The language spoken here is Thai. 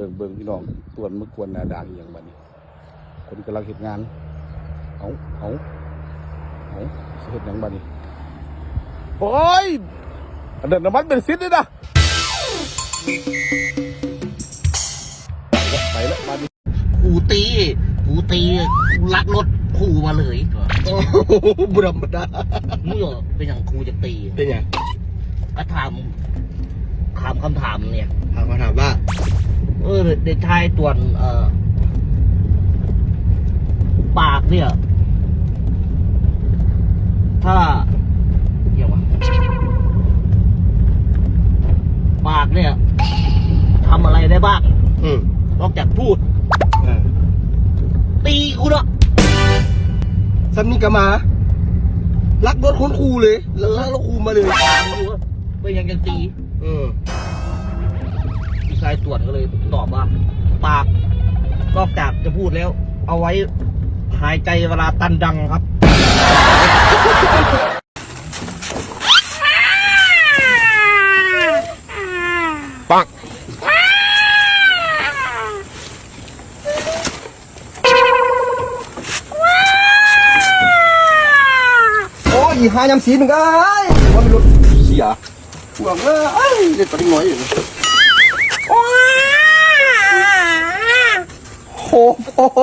บิ่งเบิ่งพี่น้องตวนมือควรหนาด่างอหย่างบัดนี้ คนกำลังเห็นงานเอาเอาเอาสิเห็นอย่างบัดนี้โอ้ยอันเดินน้ำมันเป็นซิดเลยนะไปแล้วไปแล้วบัดนี้กูตีกูตีกูลักรถขู่มาเลยโอ้โหบุรมดาเมื่อเป็นอย่างครูจะตีเป็นไงก็ถามถามคำถามเนี่ยถามมาถามว่า เออเด็กชายตวนเอ่อปากเนี่ย ถ้าเรียกว่าปากเนี่ยทำอะไรได้บ้างอืมนอกจากพูด อ่าตีกูเนาะซัมนี่ก็มาลักรถคนครูเลย แล้วลักรถครูมาเลยถามกูว่าเป็นยังยังตี เออ พี่ชายตรวจก็เลยตอบว่า ปากนอกจากจะพูดแล้ว เอาไว้หายใจเวลาตันดังครับ ปักโอ้ยหายำสีหนึ่งก็ไอ้ว่ามันรถเสียห่วงเอ้ยเด็กตัวน้อยอยู่ โอ้โห